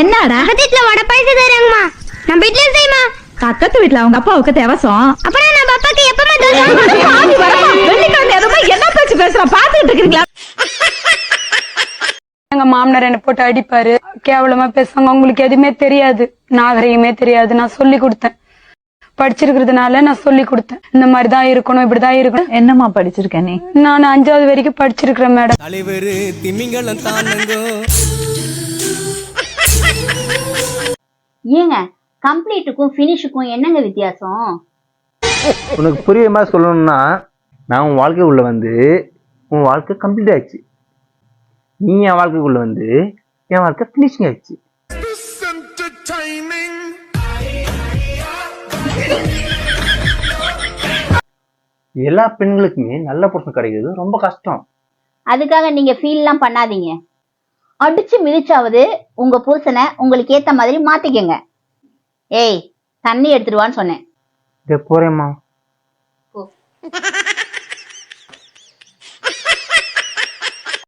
என்னடா? பக்கத்துல வடை பாயசம் தராங்கம்மா நம்ம வீட்ல செய்யுமா? பக்கத்து வீட்டுல அவங்க அப்பாவுக்கு தேவசம். அப்புறம் நம்ம அப்பாக்கு எப்பமா வெள்ளிக்கிழமை எதுவுமே என்ன பேச்சு பேசுற? பாத்துட்டு இருக்கீங்களா எங்க மாமனார் என்ன போட்டு அடிப்பாரு. கேவலமா பேசுவாங்க. உங்களுக்கு எதுவுமே தெரியாது. நாகரிகமே தெரியாது. நான் சொல்லி கொடுத்தேன். படிச்சிருக்கிறதுனால நான் சொல்லி கொடுத்தேன். இந்த மாதிரி தான் இருக்கணும் இப்படிதான் இருக்கணும். என்னம்மா படிச்சிருக்க நீ? நான் அஞ்சாவது வரைக்கும் படிச்சிருக்கிறேன் மேடம். தலைவர் திமிங்கலம் ஏங்க கம்ப்ளீட்டுக்கும் ஃபினிஷுக்கும் என்னங்க வித்தியாசம்? உனக்கு புரியுற மாதிரி சொல்லணும்னா நான் உன் வாழ்க்கைக்குள்ள வந்து உன் வாழ்க்கை கம்ப்ளீட் ஆயிடுச்சு. நீ என் வாழ்க்கைக்குள்ள வந்து என் வாழ்க்கை ஃபினிஷிங் ஆயிடுச்சு. எல்லா பெண்களுக்குமே நல்ல புருஷன் கிடைக்கிறது ரொம்ப கஷ்டம். அதுக்காக நீங்க ஃபீல்லாம் பண்ணாதீங்க. அடிச்சு மிதிச்சாவது உங்க புருஷனை உங்களுக்கு ஏத்த மாதிரி மாத்திக்கங்க. ஏய் தண்ணி எடுத்துடுவான்னு சொன்னேன். போறேம்மா.